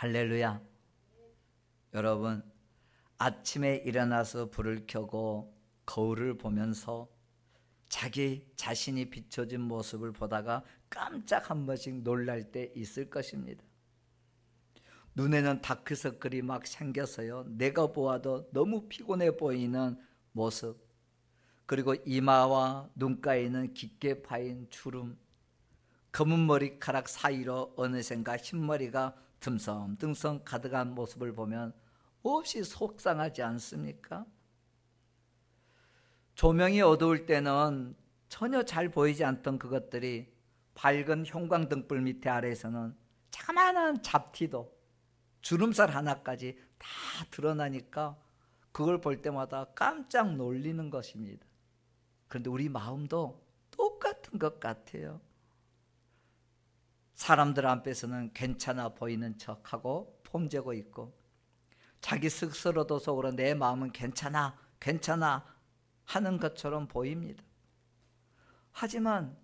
할렐루야. 여러분, 아침에 일어나서 불을 켜고 거울을 보면서 자기 자신이 비춰진 모습을 보다가 깜짝 한 번씩 놀랄 때 있을 것입니다. 눈에는 다크서클이 막 생겨서요. 내가 보아도 너무 피곤해 보이는 모습. 그리고 이마와 눈가에는 깊게 파인 주름. 검은 머리카락 사이로 어느샌가 흰머리가 듬성듬성 가득한 모습을 보면 몹시 속상하지 않습니까? 조명이 어두울 때는 전혀 잘 보이지 않던 그것들이 밝은 형광등불 밑에 아래에서는 자그마한 잡티도 주름살 하나까지 다 드러나니까 그걸 볼 때마다 깜짝 놀리는 것입니다. 그런데 우리 마음도 똑같은 것 같아요. 사람들 앞에서는 괜찮아 보이는 척하고 폼재고 있고 자기 스스로도 속으로 내 마음은 괜찮아 괜찮아 하는 것처럼 보입니다. 하지만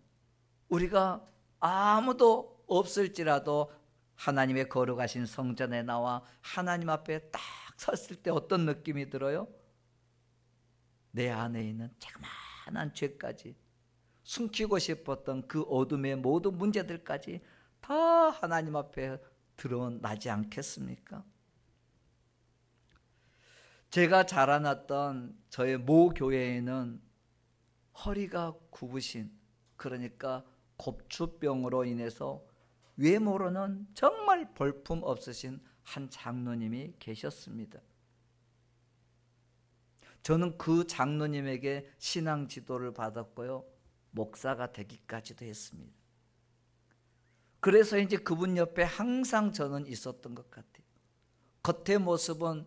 우리가 아무도 없을지라도 하나님의 거룩하신 성전에 나와 하나님 앞에 딱 섰을 때 어떤 느낌이 들어요? 내 안에 있는 자그마한 죄까지 숨기고 싶었던 그 어둠의 모든 문제들까지 다 하나님 앞에 드러나지 않겠습니까? 제가 자라났던 저의 모 교회에는 허리가 굽으신 그러니까 곱추병으로 인해서 외모로는 정말 볼품 없으신 한 장로님이 계셨습니다. 저는 그 장로님에게 신앙 지도를 받았고요. 목사가 되기까지도 했습니다. 그래서 이제 그분 옆에 항상 저는 있었던 것 같아요. 겉의 모습은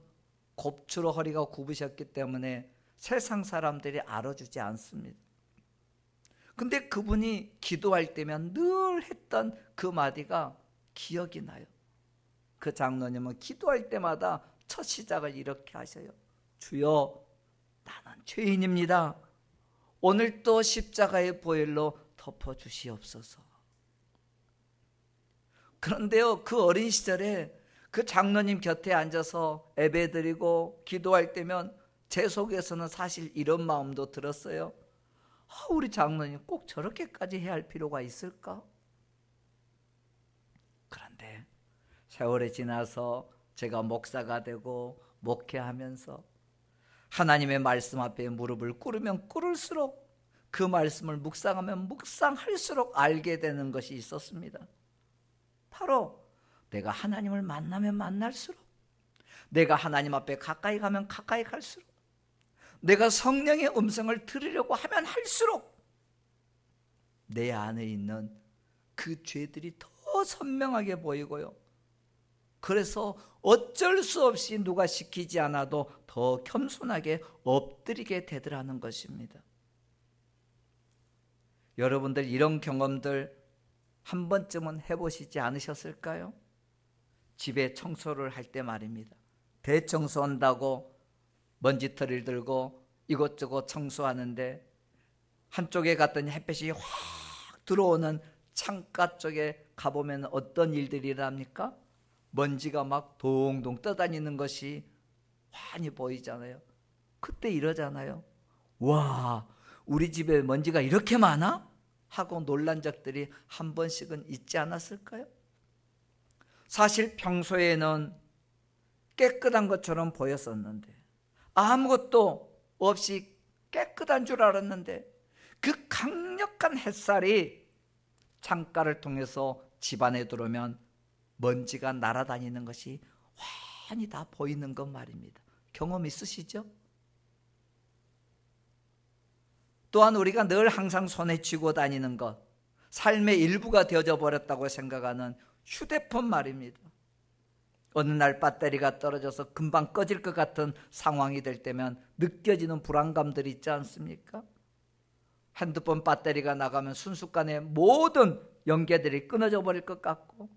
곱추로 허리가 굽으셨기 때문에 세상 사람들이 알아주지 않습니다. 근데 그분이 기도할 때면 늘 했던 그 마디가 기억이 나요. 그 장로님은 기도할 때마다 첫 시작을 이렇게 하셔요. 주여, 나는 죄인입니다. 오늘 또 십자가의 보혈로 덮어 주시옵소서. 그런데요, 그 어린 시절에 그 장로님 곁에 앉아서 예배 드리고 기도할 때면 제 속에서는 사실 이런 마음도 들었어요. 아, 우리 장로님 꼭 저렇게까지 해야 할 필요가 있을까? 그런데 세월이 지나서 제가 목사가 되고 목회하면서 하나님의 말씀 앞에 무릎을 꿇으면 꿇을수록 그 말씀을 묵상하면 묵상할수록 알게 되는 것이 있었습니다. 바로 내가 하나님을 만나면 만날수록 내가 하나님 앞에 가까이 가면 가까이 갈수록 내가 성령의 음성을 들으려고 하면 할수록 내 안에 있는 그 죄들이 더 선명하게 보이고요. 그래서 어쩔 수 없이 누가 시키지 않아도 더 겸손하게 엎드리게 되더라는 것입니다. 여러분들 이런 경험들 한 번쯤은 해보시지 않으셨을까요? 집에 청소를 할 때 말입니다. 대청소 한다고 먼지털을 들고 이것저것 청소하는데 한쪽에 갔더니 햇볕이 확 들어오는 창가 쪽에 가보면 어떤 일들이 일합니까? 먼지가 막 동동 떠다니는 것이 환히 보이잖아요. 그때 이러잖아요. 와, 우리 집에 먼지가 이렇게 많아? 하고 놀란 적들이 한 번씩은 있지 않았을까요? 사실 평소에는 깨끗한 것처럼 보였었는데 아무것도 없이 깨끗한 줄 알았는데 그 강력한 햇살이 창가를 통해서 집안에 들어오면 먼지가 날아다니는 것이 환히 다 보이는 것 말입니다. 경험 있으시죠? 또한 우리가 늘 항상 손에 쥐고 다니는 것, 삶의 일부가 되어져 버렸다고 생각하는 휴대폰 말입니다. 어느 날 배터리가 떨어져서 금방 꺼질 것 같은 상황이 될 때면 느껴지는 불안감들이 있지 않습니까? 핸드폰 배터리가 나가면 순식간에 모든 연계들이 끊어져 버릴 것 같고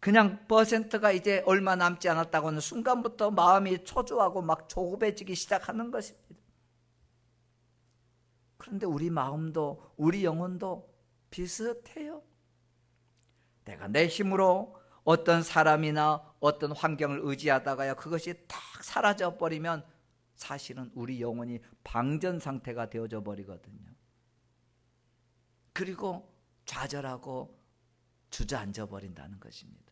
그냥 퍼센트가 이제 얼마 남지 않았다고 하는 순간부터 마음이 초조하고 막 조급해지기 시작하는 것입니다. 그런데 우리 마음도 우리 영혼도 비슷해요. 내가 내 힘으로 어떤 사람이나 어떤 환경을 의지하다가야 그것이 탁 사라져 버리면 사실은 우리 영혼이 방전 상태가 되어져 버리거든요. 그리고 좌절하고 주저앉아 버린다는 것입니다.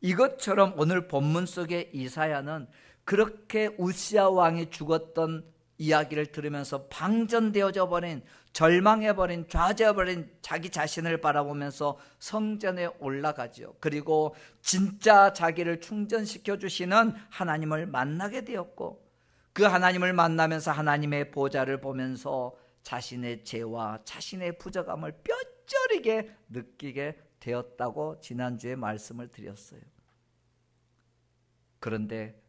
이것처럼 오늘 본문 속의 이사야는 그렇게 우시아 왕이 죽었던 이야기를 들으면서 방전되어져 버린 절망해 버린 좌절해 버린 자기 자신을 바라보면서 성전에 올라가지요. 그리고 진짜 자기를 충전시켜 주시는 하나님을 만나게 되었고 그 하나님을 만나면서 하나님의 보좌를 보면서 자신의 죄와 자신의 부족함을 뼈저리게 느끼게 되었다고 지난주에 말씀을 드렸어요. 그런데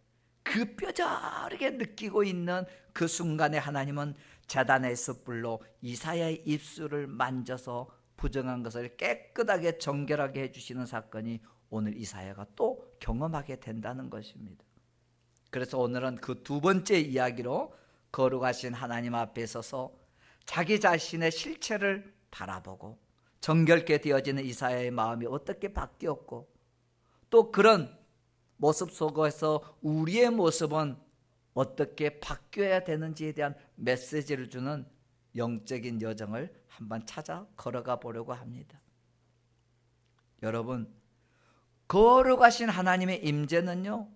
그 뼈저리게 느끼고 있는 그 순간에 하나님은 자단의 숯불로 이사야의 입술을 만져서 부정한 것을 깨끗하게 정결하게 해주시는 사건이 오늘 이사야가 또 경험하게 된다는 것입니다. 그래서 오늘은 그 두 번째 이야기로 거룩하신 하나님 앞에 서서 자기 자신의 실체를 바라보고 정결케 되어지는 이사야의 마음이 어떻게 바뀌었고 또 그런 모습 속에서 우리의 모습은 어떻게 바뀌어야 되는지에 대한 메시지를 주는 영적인 여정을 한번 찾아 걸어가 보려고 합니다. 여러분, 거룩하신 하나님의 임재는요,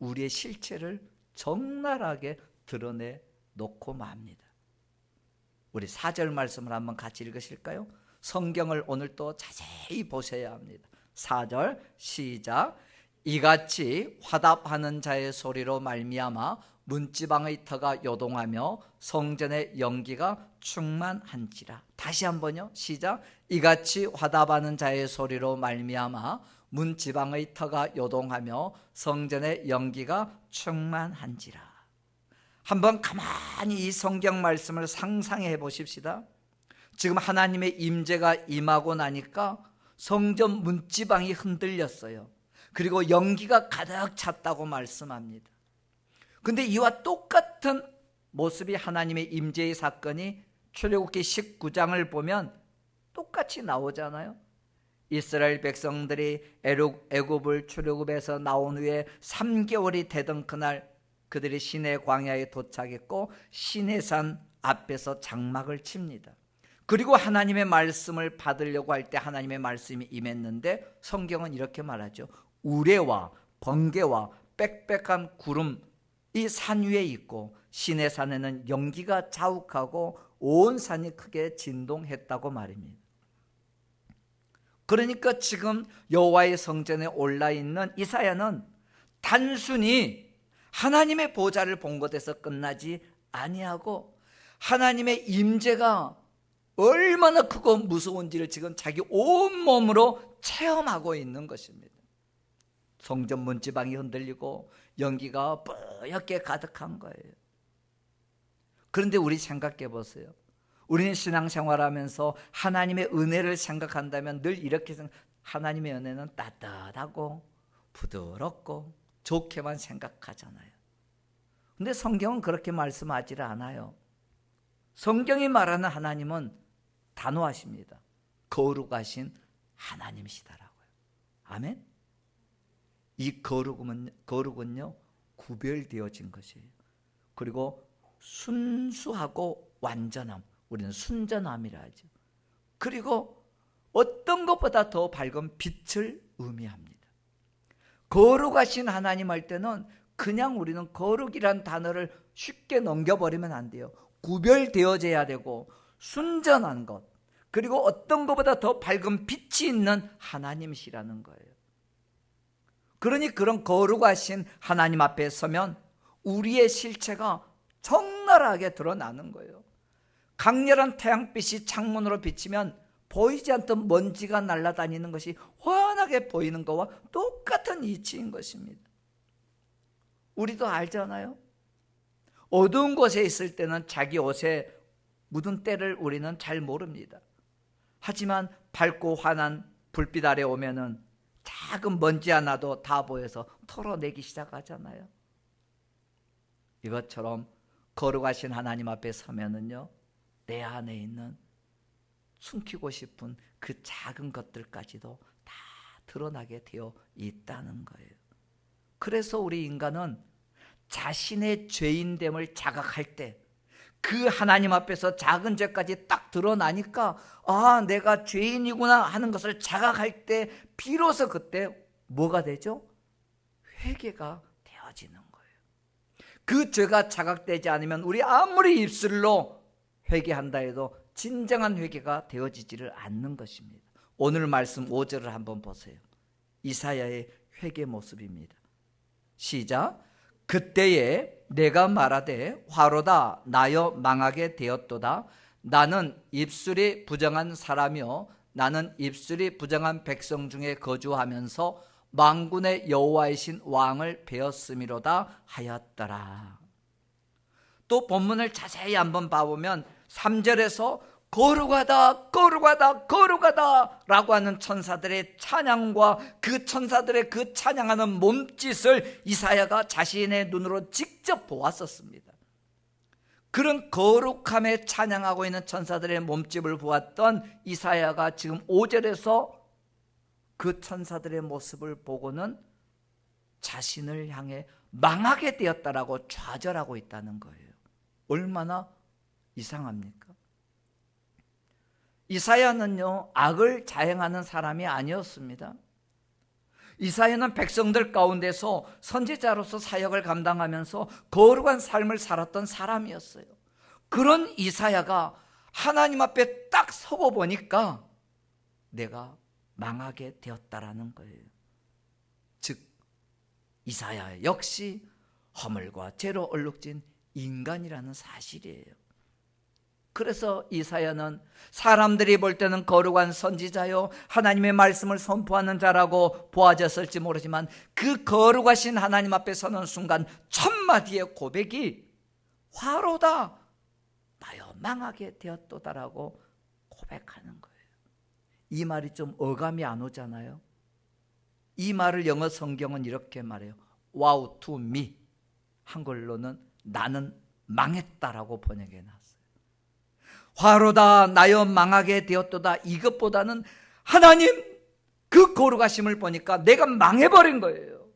우리의 실체를 적나라하게 드러내 놓고 맙니다. 우리 4절 말씀을 한번 같이 읽으실까요? 성경을 오늘 또 자세히 보셔야 합니다. 4절 시작. 이같이 화답하는 자의 소리로 말미암아 문지방의 터가 요동하며 성전의 연기가 충만한지라. 다시 한번요. 시작. 이같이 화답하는 자의 소리로 말미암아 문지방의 터가 요동하며 성전의 연기가 충만한지라. 한번 가만히 이 성경 말씀을 상상해 보십시다. 지금 하나님의 임재가 임하고 나니까 성전 문지방이 흔들렸어요. 그리고 연기가 가득 찼다고 말씀합니다. 근데 이와 똑같은 모습이 하나님의 임재의 사건이 출애굽기 19장을 보면 똑같이 나오잖아요. 이스라엘 백성들이 애굽을 출애굽에서 나온 후에 3개월이 되던 그날 그들이 시내 광야에 도착했고 시내산 앞에서 장막을 칩니다. 그리고 하나님의 말씀을 받으려고 할 때 하나님의 말씀이 임했는데 성경은 이렇게 말하죠. 우레와 번개와 빽빽한 구름 이 산 위에 있고 시내 산에는 연기가 자욱하고 온 산이 크게 진동했다고 말입니다. 그러니까 지금 여호와의 성전에 올라 있는 이사야는 단순히 하나님의 보좌를 본 것에서 끝나지 아니하고 하나님의 임재가 얼마나 크고 무서운지를 지금 자기 온 몸으로 체험하고 있는 것입니다. 성전 문 지방이 흔들리고 연기가 뿌옇게 가득한 거예요. 그런데 우리 생각해 보세요. 우리는 신앙생활하면서 하나님의 은혜를 생각한다면 늘 이렇게 생각, 하나님의 은혜는 따뜻하고 부드럽고 좋게만 생각하잖아요. 근데 성경은 그렇게 말씀하지 않아요. 성경이 말하는 하나님은 단호하십니다. 거룩하신 하나님이시다라고요. 아멘? 이 거룩은, 거룩은요, 구별되어진 것이에요. 그리고 순수하고 완전함. 우리는 순전함이라 하죠. 그리고 어떤 것보다 더 밝은 빛을 의미합니다. 거룩하신 하나님 할 때는 그냥 우리는 거룩이란 단어를 쉽게 넘겨버리면 안 돼요. 구별되어져야 되고 순전한 것 그리고 어떤 것보다 더 밝은 빛이 있는 하나님이시라는 거예요. 그러니 그런 거룩하신 하나님 앞에 서면 우리의 실체가 적나라하게 드러나는 거예요. 강렬한 태양빛이 창문으로 비치면 보이지 않던 먼지가 날아다니는 것이 환하게 보이는 것과 똑같은 이치인 것입니다. 우리도 알잖아요. 어두운 곳에 있을 때는 자기 옷에 묻은 때를 우리는 잘 모릅니다. 하지만 밝고 환한 불빛 아래 오면은 작은 먼지 하나도 다 보여서 털어내기 시작하잖아요. 이것처럼 거룩하신 하나님 앞에 서면은요, 내 안에 있는 숨기고 싶은 그 작은 것들까지도 다 드러나게 되어 있다는 거예요. 그래서 우리 인간은 자신의 죄인됨을 자각할 때 그 하나님 앞에서 작은 죄까지 딱 드러나니까 아 내가 죄인이구나 하는 것을 자각할 때 비로소 그때 뭐가 되죠? 회개가 되어지는 거예요. 그 죄가 자각되지 않으면 우리 아무리 입술로 회개한다 해도 진정한 회개가 되어지지를 않는 것입니다. 오늘 말씀 5절을 한번 보세요. 이사야의 회개 모습입니다. 시작. 그때에 내가 말하되 화로다 나여 망하게 되었도다. 나는 입술이 부정한 사람이요 나는 입술이 부정한 백성 중에 거주하면서 망군의 여호와이신 왕을 배웠음이로다 하였더라. 또 본문을 자세히 한번 봐보면 3절에서 거룩하다, 거룩하다, 거룩하다 라고 하는 천사들의 찬양과 그 천사들의 그 찬양하는 몸짓을 이사야가 자신의 눈으로 직접 보았었습니다. 그런 거룩함에 찬양하고 있는 천사들의 몸집을 보았던 이사야가 지금 5절에서 그 천사들의 모습을 보고는 자신을 향해 망하게 되었다라고 좌절하고 있다는 거예요. 얼마나 이상합니까? 이사야는요, 악을 자행하는 사람이 아니었습니다. 이사야는 백성들 가운데서 선지자로서 사역을 감당하면서 거룩한 삶을 살았던 사람이었어요. 그런 이사야가 하나님 앞에 딱 서고 보니까 내가 망하게 되었다라는 거예요. 즉, 이사야 역시 허물과 죄로 얼룩진 인간이라는 사실이에요. 그래서 이사야는 사람들이 볼 때는 거룩한 선지자요 하나님의 말씀을 선포하는 자라고 보아졌을지 모르지만 그 거룩하신 하나님 앞에 서는 순간 첫 마디의 고백이 화로다 나여 망하게 되었도다라고 고백하는 거예요. 이 말이 좀 어감이 안 오잖아요. 이 말을 영어 성경은 이렇게 말해요. Wow to me. 한글로는 나는 망했다라고 번역해 놨어요. 화로다 나여 망하게 되었도다 이것보다는 하나님 그 거룩하심을 보니까 내가 망해버린 거예요.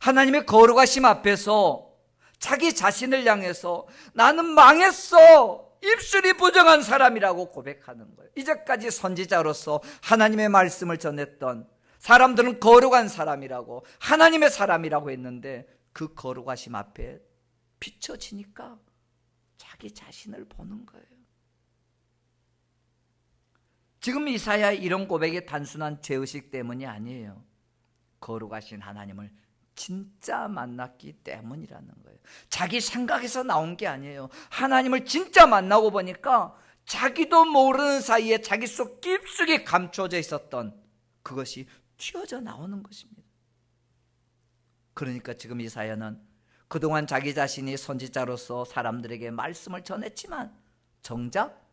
하나님의 거룩하심 앞에서 자기 자신을 향해서 나는 망했어. 입술이 부정한 사람이라고 고백하는 거예요. 이제까지 선지자로서 하나님의 말씀을 전했던 사람들은 거룩한 사람이라고 하나님의 사람이라고 했는데 그 거룩하심 앞에 비춰지니까 자기 자신을 보는 거예요. 지금 이사야의 이런 고백이 단순한 죄의식 때문이 아니에요. 거룩하신 하나님을 진짜 만났기 때문이라는 거예요. 자기 생각에서 나온 게 아니에요. 하나님을 진짜 만나고 보니까 자기도 모르는 사이에 자기 속 깊숙이 감춰져 있었던 그것이 튀어져 나오는 것입니다. 그러니까 지금 이사야는 그동안 자기 자신이 선지자로서 사람들에게 말씀을 전했지만 정작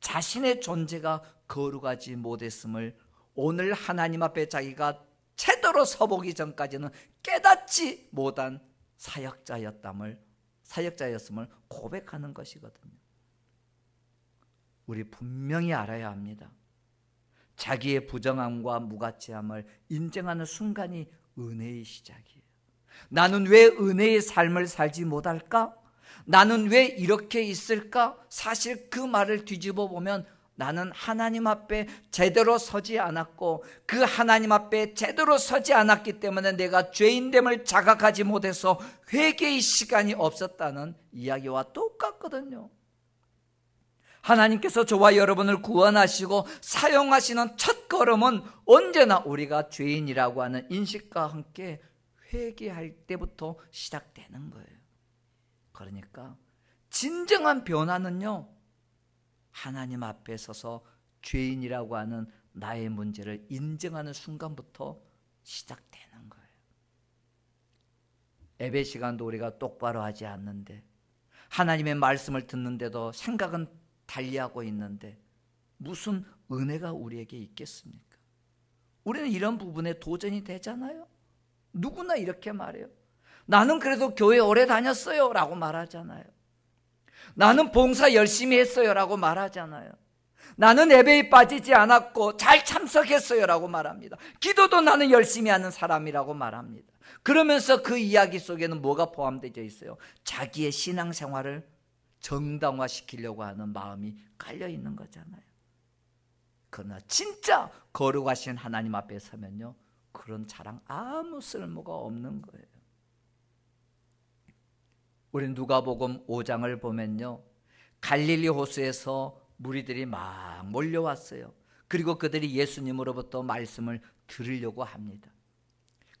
자신의 존재가 거룩하지 못했음을 오늘 하나님 앞에 자기가 제대로 서보기 전까지는 깨닫지 못한 사역자였담을 사역자였음을 고백하는 것이거든요. 우리 분명히 알아야 합니다. 자기의 부정함과 무가치함을 인정하는 순간이 은혜의 시작이에요. 나는 왜 은혜의 삶을 살지 못할까? 나는 왜 이렇게 있을까? 사실 그 말을 뒤집어 보면 나는 하나님 앞에 제대로 서지 않았고 그 하나님 앞에 제대로 서지 않았기 때문에 내가 죄인됨을 자각하지 못해서 회개의 시간이 없었다는 이야기와 똑같거든요. 하나님께서 저와 여러분을 구원하시고 사용하시는 첫 걸음은 언제나 우리가 죄인이라고 하는 인식과 함께 회개할 때부터 시작되는 거예요. 그러니까 진정한 변화는요. 하나님 앞에 서서 죄인이라고 하는 나의 문제를 인정하는 순간부터 시작되는 거예요. 예배 시간도 우리가 똑바로 하지 않는데 하나님의 말씀을 듣는데도 생각은 달리하고 있는데 무슨 은혜가 우리에게 있겠습니까? 우리는 이런 부분에 도전이 되잖아요. 누구나 이렇게 말해요. 나는 그래도 교회 오래 다녔어요. 라고 말하잖아요. 나는 봉사 열심히 했어요. 라고 말하잖아요. 나는 예배에 빠지지 않았고 잘 참석했어요 라고 말합니다. 기도도 나는 열심히 하는 사람이라고 말합니다. 그러면서 그 이야기 속에는 뭐가 포함되어 있어요? 자기의 신앙생활을 정당화시키려고 하는 마음이 깔려 있는 거잖아요. 그러나 진짜 거룩하신 하나님 앞에 서면요. 그런 자랑 아무 쓸모가 없는 거예요. 우리 누가복음 5장을 보면요. 갈릴리 호수에서 무리들이 막 몰려왔어요. 그리고 그들이 예수님으로부터 말씀을 들으려고 합니다.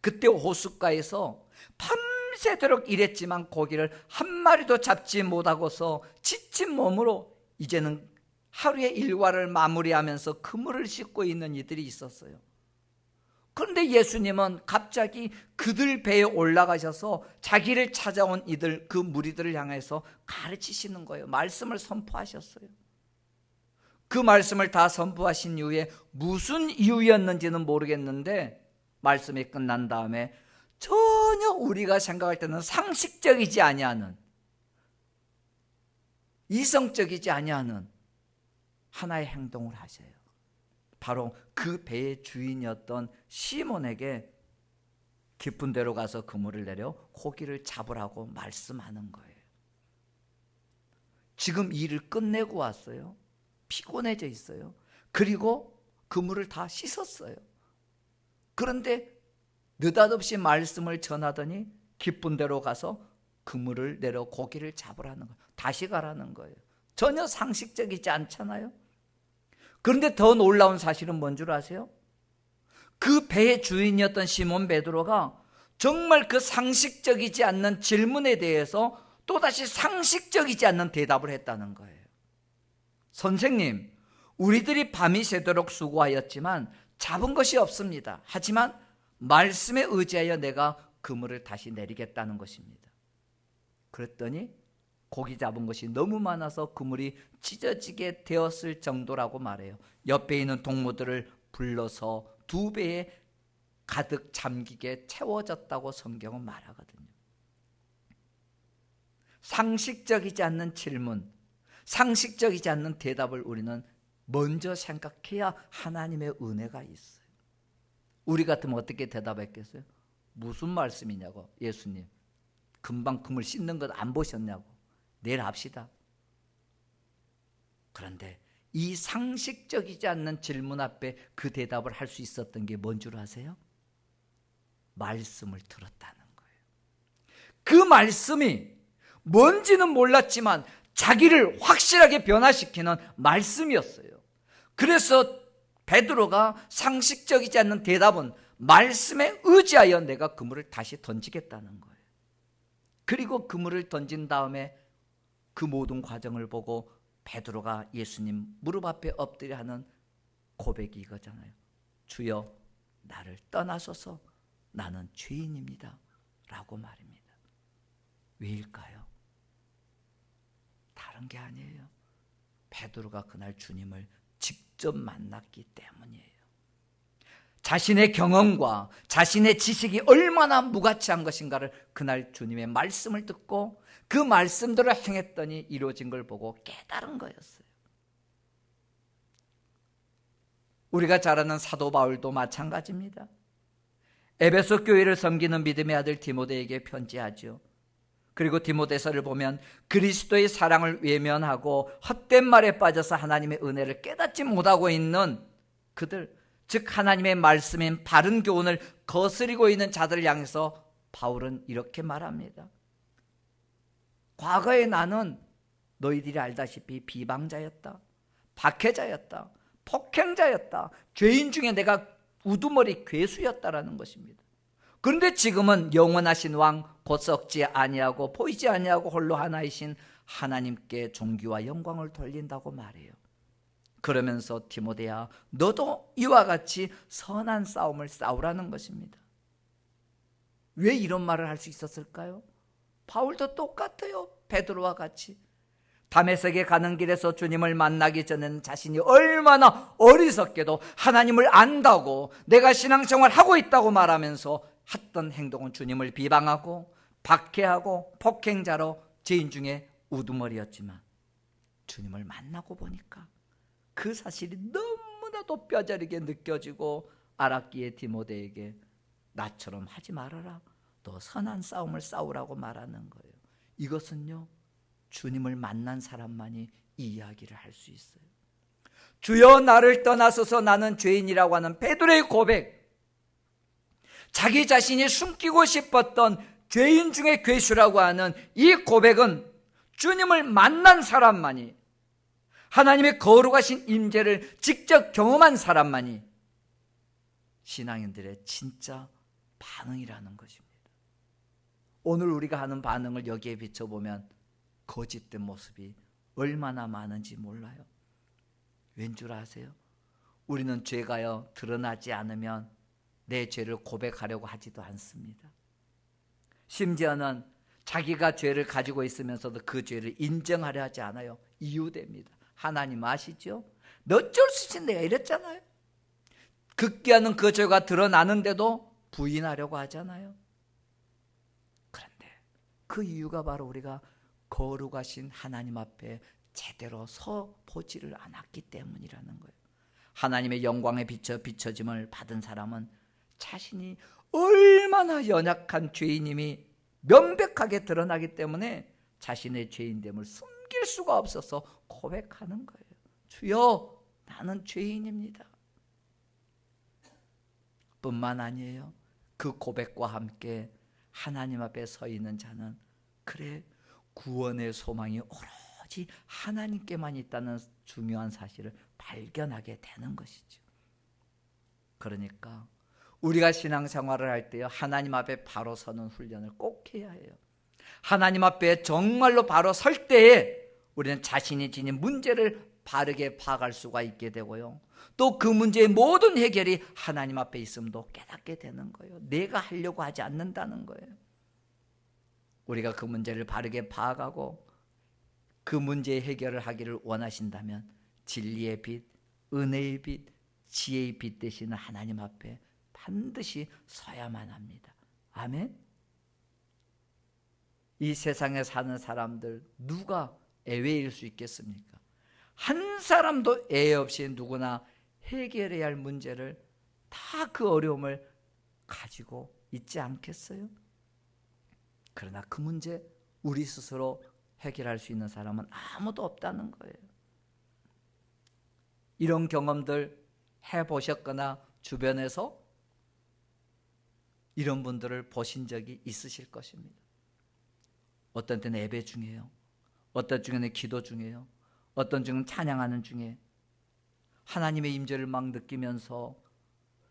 그때 호숫가에서 밤새도록 일했지만 고기를 한 마리도 잡지 못하고서 지친 몸으로 이제는 하루의 일과를 마무리하면서 그물을 씻고 있는 이들이 있었어요. 그런데 예수님은 갑자기 그들 배에 올라가셔서 자기를 찾아온 이들, 그 무리들을 향해서 가르치시는 거예요. 말씀을 선포하셨어요. 그 말씀을 다 선포하신 이후에 무슨 이유였는지는 모르겠는데 말씀이 끝난 다음에 전혀 우리가 생각할 때는 상식적이지 아니하는 이성적이지 아니하는 하나의 행동을 하셔요. 바로 그 배의 주인이었던 시몬에게 깊은 데로 가서 그물을 내려 고기를 잡으라고 말씀하는 거예요. 지금 일을 끝내고 왔어요. 피곤해져 있어요. 그리고 그물을 다 씻었어요. 그런데 느닷없이 말씀을 전하더니 기쁜 대로 가서 그물을 내려 고기를 잡으라는 거예요. 다시 가라는 거예요. 전혀 상식적이지 않잖아요. 그런데 더 놀라운 사실은 뭔 줄 아세요? 그 배의 주인이었던 시몬 베드로가 정말 그 상식적이지 않는 질문에 대해서 또다시 상식적이지 않는 대답을 했다는 거예요. 선생님, 우리들이 밤이 새도록 수고하였지만 잡은 것이 없습니다. 하지만 말씀에 의지하여 내가 그물을 다시 내리겠다는 것입니다. 그랬더니 고기 잡은 것이 너무 많아서 그물이 찢어지게 되었을 정도라고 말해요. 옆에 있는 동무들을 불러서 두 배에 가득 잠기게 채워졌다고 성경은 말하거든요. 상식적이지 않는 질문, 상식적이지 않는 대답을 우리는 먼저 생각해야 하나님의 은혜가 있어요. 우리 같으면 어떻게 대답했겠어요? 무슨 말씀이냐고 예수님 금방 금을 씻는 것 안 보셨냐고 내일 합시다. 그런데 이 상식적이지 않는 질문 앞에 그 대답을 할 수 있었던 게 뭔 줄 아세요? 말씀을 들었다는 거예요. 그 말씀이 뭔지는 몰랐지만 자기를 확실하게 변화시키는 말씀이었어요. 그래서 베드로가 상식적이지 않는 대답은 말씀에 의지하여 내가 그물을 다시 던지겠다는 거예요. 그리고 그물을 던진 다음에 그 모든 과정을 보고 베드로가 예수님 무릎 앞에 엎드려 하는 고백이 이거잖아요. 주여 나를 떠나소서 나는 죄인입니다. 라고 말입니다. 왜일까요? 다른 게 아니에요. 베드로가 그날 주님을 직접 만났기 때문이에요. 자신의 경험과 자신의 지식이 얼마나 무가치한 것인가를 그날 주님의 말씀을 듣고 그 말씀대로 행했더니 이루어진 걸 보고 깨달은 거였어요. 우리가 잘 아는 사도 바울도 마찬가지입니다. 에베소 교회를 섬기는 믿음의 아들 디모데에게 편지하죠. 그리고 디모데서를 보면 그리스도의 사랑을 외면하고 헛된 말에 빠져서 하나님의 은혜를 깨닫지 못하고 있는 그들, 즉 하나님의 말씀인 바른 교훈을 거스리고 있는 자들을 향해서 바울은 이렇게 말합니다. 과거에 나는 너희들이 알다시피 비방자였다. 박해자였다. 폭행자였다. 죄인 중에 내가 우두머리 괴수였다라는 것입니다. 그런데 지금은 영원하신 왕곧 썩지 아니하고 보이지 아니하고 홀로 하나이신 하나님께 존귀와 영광을 돌린다고 말해요. 그러면서 디모데야 너도 이와 같이 선한 싸움을 싸우라는 것입니다. 왜 이런 말을 할 수 있었을까요? 바울도 똑같아요. 베드로와 같이. 담에색에 가는 길에서 주님을 만나기 전에는 자신이 얼마나 어리석게도 하나님을 안다고 내가 신앙생활 하고 있다고 말하면서 했던 행동은 주님을 비방하고 박해하고 폭행자로 죄인 중에 우두머리였지만 주님을 만나고 보니까 그 사실이 너무나도 뼈저리게 느껴지고 알았기에 디모데에게 나처럼 하지 말아라. 또 선한 싸움을 싸우라고 말하는 거예요. 이것은요, 주님을 만난 사람만이 이 이야기를 할 수 있어요. 주여 나를 떠나소서 나는 죄인이라고 하는 베드로의 고백. 자기 자신이 숨기고 싶었던 죄인 중의 괴수라고 하는 이 고백은 주님을 만난 사람만이 하나님의 거룩하신 임재를 직접 경험한 사람만이 신앙인들의 진짜 반응이라는 것입니다. 오늘 우리가 하는 반응을 여기에 비춰보면 거짓된 모습이 얼마나 많은지 몰라요. 왠 줄 아세요? 우리는 죄가요 드러나지 않으면 내 죄를 고백하려고 하지도 않습니다. 심지어는 자기가 죄를 가지고 있으면서도 그 죄를 인정하려 하지 않아요. 이유됩니다. 하나님 아시죠? 어쩔 수 없이 내가 이랬잖아요. 극기하는 그 죄가 드러나는데도 부인하려고 하잖아요. 그런데 그 이유가 바로 우리가 거룩하신 하나님 앞에 제대로 서 보지를 않았기 때문이라는 거예요. 하나님의 영광에 비춰 비춰짐을 받은 사람은 자신이 얼마나 연약한 죄인임이 명백하게 드러나기 때문에 자신의 죄인됨을 숨 길 수가 없어서 고백하는 거예요. 주여, 나는 죄인입니다. 뿐만 아니에요. 그 고백과 함께 하나님 앞에 서 있는 자는 그래 구원의 소망이 오로지 하나님께만 있다는 중요한 사실을 발견하게 되는 것이죠. 그러니까 우리가 신앙생활을 할 때요 하나님 앞에 바로 서는 훈련을 꼭 해야 해요. 하나님 앞에 정말로 바로 설 때에 우리는 자신이 지닌 문제를 바르게 파악할 수가 있게 되고요. 또 그 문제의 모든 해결이 하나님 앞에 있음도 깨닫게 되는 거예요. 내가 하려고 하지 않는다는 거예요. 우리가 그 문제를 바르게 파악하고 그 문제의 해결을 하기를 원하신다면 진리의 빛, 은혜의 빛, 지혜의 빛 되시는 하나님 앞에 반드시 서야만 합니다. 아멘. 이 세상에 사는 사람들 누가 애외일 수 있겠습니까? 한 사람도 애 없이 누구나 해결해야 할 문제를 다 그 어려움을 가지고 있지 않겠어요? 그러나 그 문제 우리 스스로 해결할 수 있는 사람은 아무도 없다는 거예요. 이런 경험들 해보셨거나 주변에서 이런 분들을 보신 적이 있으실 것입니다. 어떤 때는 예배 중에요. 어떤 중에는 기도 중에요. 어떤 중은 찬양하는 중에 하나님의 임재를 막 느끼면서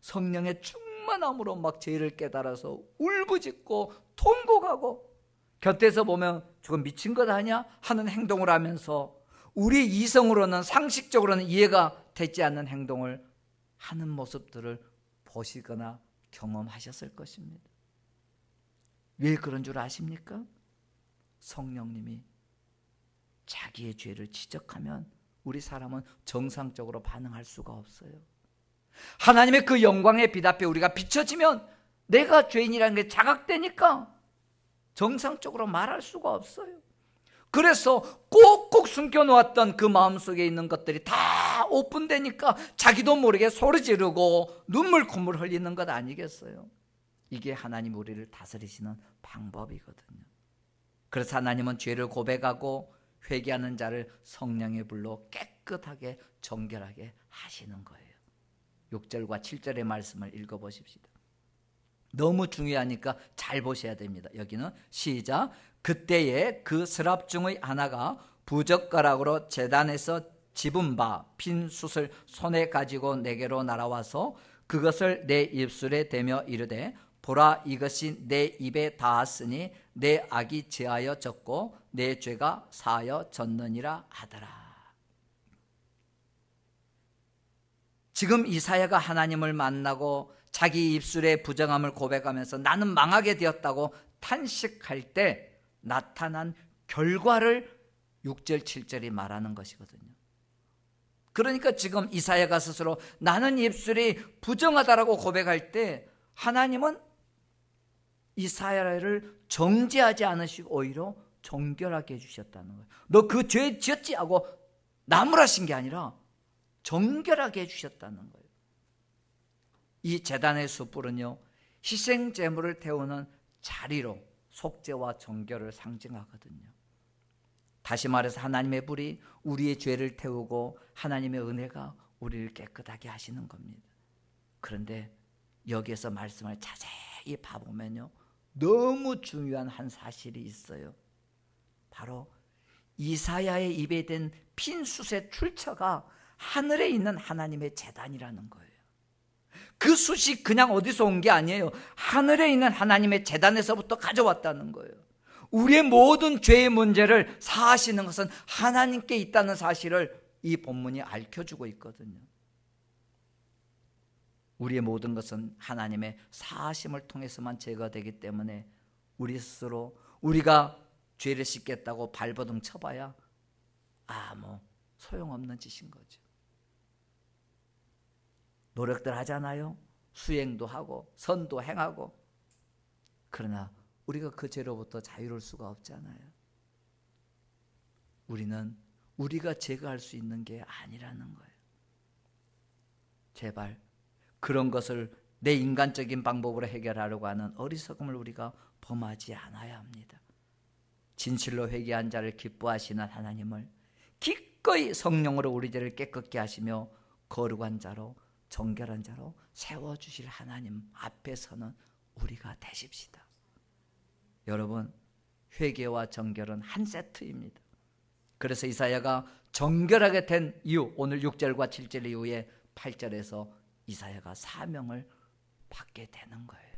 성령의 충만함으로 막 죄를 깨달아서 울부짖고 통곡하고 곁에서 보면 저건 미친 것 아니야? 하는 행동을 하면서 우리 이성으로는 상식적으로는 이해가 되지 않는 행동을 하는 모습들을 보시거나 경험하셨을 것입니다. 왜 그런 줄 아십니까? 성령님이 자기의 죄를 지적하면 우리 사람은 정상적으로 반응할 수가 없어요. 하나님의 그 영광의 빛 앞에 우리가 비춰지면 내가 죄인이라는 게 자각되니까 정상적으로 말할 수가 없어요. 그래서 꼭꼭 숨겨놓았던 그 마음속에 있는 것들이 다 오픈되니까 자기도 모르게 소리 지르고 눈물 콧물 흘리는 것 아니겠어요? 이게 하나님 우리를 다스리시는 방법이거든요. 그래서 하나님은 죄를 고백하고 회개하는 자를 성령의 불로 깨끗하게 정결하게 하시는 거예요. 6절과 7절의 말씀을 읽어 보십시다. 너무 중요하니까 잘 보셔야 됩니다. 여기는 시작. 그때에 그 서랍 중의 하나가 부젓가락으로 재단에서 집은 바빈 숯을 손에 가지고 내게로 날아와서 그것을 내 입술에 대며 이르되 보라 이것이 내 입에 닿았으니 내 악이 제하여 졌고 내 죄가 사하여 졌느니라 하더라. 지금 이사야가 하나님을 만나고 자기 입술의 부정함을 고백하면서 나는 망하게 되었다고 탄식할 때 나타난 결과를 6절, 7절이 말하는 것이거든요. 그러니까 지금 이사야가 스스로 나는 입술이 부정하다라고 고백할 때 하나님은 이사야를 정죄하지 않으시고 오히려 정결하게 해주셨다는 거예요. 너 그 죄 지었지 하고 나무라신 게 아니라 정결하게 해주셨다는 거예요. 이 재단의 숯불은요, 희생 제물을 태우는 자리로 속죄와 정결을 상징하거든요. 다시 말해서 하나님의 불이 우리의 죄를 태우고 하나님의 은혜가 우리를 깨끗하게 하시는 겁니다. 그런데 여기에서 말씀을 자세히 봐보면요. 너무 중요한 한 사실이 있어요. 바로 이사야의 입에 댄 핀숯의 출처가 하늘에 있는 하나님의 재단이라는 거예요. 그 숯이 그냥 어디서 온 게 아니에요. 하늘에 있는 하나님의 재단에서부터 가져왔다는 거예요. 우리의 모든 죄의 문제를 사하시는 것은 하나님께 있다는 사실을 이 본문이 알려주고 있거든요. 우리의 모든 것은 하나님의 사하심을 통해서만 제거되기 때문에 우리 스스로 우리가 죄를 씻겠다고 발버둥 쳐봐야 아무 소용없는 짓인 거죠. 노력들 하잖아요. 수행도 하고 선도 행하고 그러나 우리가 그 죄로부터 자유로울 수가 없잖아요. 우리는 우리가 제거할 수 있는 게 아니라는 거예요. 제발 그런 것을 내 인간적인 방법으로 해결하려고 하는 어리석음을 우리가 범하지 않아야 합니다. 진실로 회개한 자를 기뻐하시는 하나님을 기꺼이 성령으로 우리 죄를 깨끗게 하시며 거룩한 자로 정결한 자로 세워 주실 하나님 앞에서는 우리가 되십시다. 여러분 회개와 정결은 한 세트입니다. 그래서 이사야가 정결하게 된 이유 오늘 6절과 7절 이후에 8절에서 이사야가 사명을 받게 되는 거예요.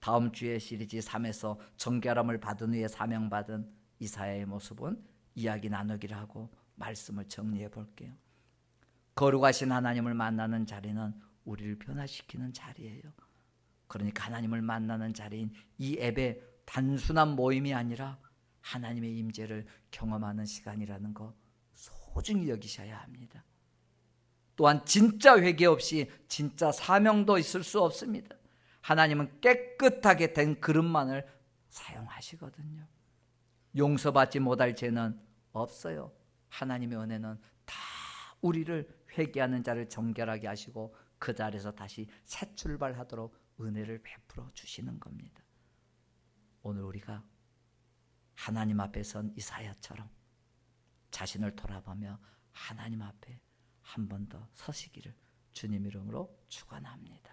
다음 주에 시리즈 3에서 정결함을 받은 후에 사명받은 이사야의 모습은 이야기 나누기를 하고 말씀을 정리해 볼게요. 거룩하신 하나님을 만나는 자리는 우리를 변화시키는 자리예요. 그러니까 하나님을 만나는 자리인 이 앱의 단순한 모임이 아니라 하나님의 임재를 경험하는 시간이라는 거 소중히 여기셔야 합니다. 또한 진짜 회개 없이 진짜 사명도 있을 수 없습니다. 하나님은 깨끗하게 된 그릇만을 사용하시거든요. 용서받지 못할 죄는 없어요. 하나님의 은혜는 다 우리를 회개하는 자를 정결하게 하시고 그 자리에서 다시 새 출발하도록 은혜를 베풀어 주시는 겁니다. 오늘 우리가 하나님 앞에 선 이사야처럼 자신을 돌아보며 하나님 앞에 한 번 더 서시기를 주님 이름으로 축원합니다.